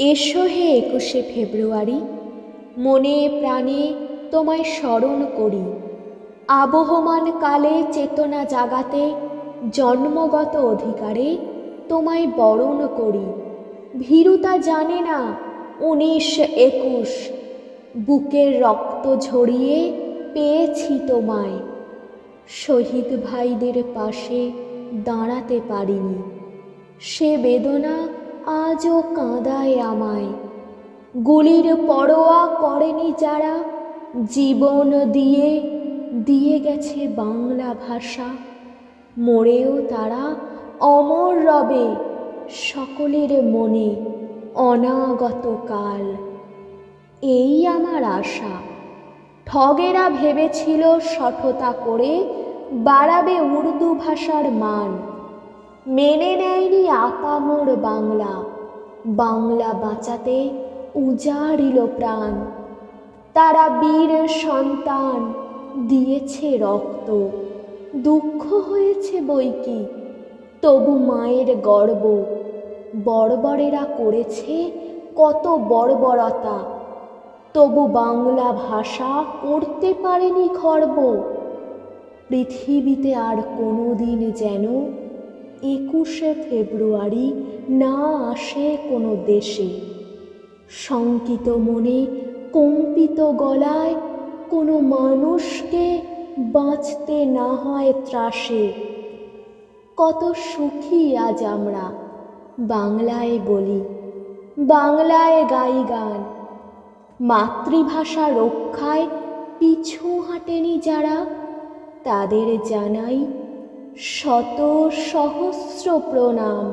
এসো হে একুশে ফেব্রুয়ারি, মনে প্রাণে তোমায় স্মরণ করি। আবহমান কালে চেতনা জাগাতে, জন্মগত অধিকারে তোমায় বরণ করি। ভীরুতা জানে না উনিশ একুশ, বুকের রক্ত ঝরিয়ে পেয়েছি তোমায়। শহীদ ভাইদের পাশে দাঁড়াতে পারিনি। সে বেদনা আজও কাঁদায় আমায়। গুলির পরোয়া করেনি যারা, জীবন দিয়ে দিয়ে গেছে বাংলা ভাষা। মরেও তারা অমর রবে সকলের মনে অনাগত কাল। এই আমার আশা। ঠগেরা ভেবেছিল সঠতা করে বাড়াবে উর্দু ভাষার মান। মেনে নেয়নি আপামোর বাংলা। বাংলা বাঁচাতে উজাড়িল প্রাণ। তারা বীর সন্তান, দিয়েছে রক্ত। দুঃখ হয়েছে বইকি তবু মায়ের গর্ব। বড়বড়েরা করেছে কত বর্বরতা তবু বাংলা ভাষা করতে পারেনি খর্ব। পৃথিবীতে আর কোনো দিন যেন একুশে ফেব্রুয়ারি না আসে কোনো দেশে। শঙ্কিত মনে, কম্পিত গলায় কোনো মানুষকে বাঁচতে না হয় ত্রাসে। কত সুখী আজ আমরা, বাংলায় বলি, বাংলায় গাই গান। মাতৃভাষা রক্ষায় পিছু হাঁটেনি যারা, তাদের জানাই শত সহস্র প্রণাম।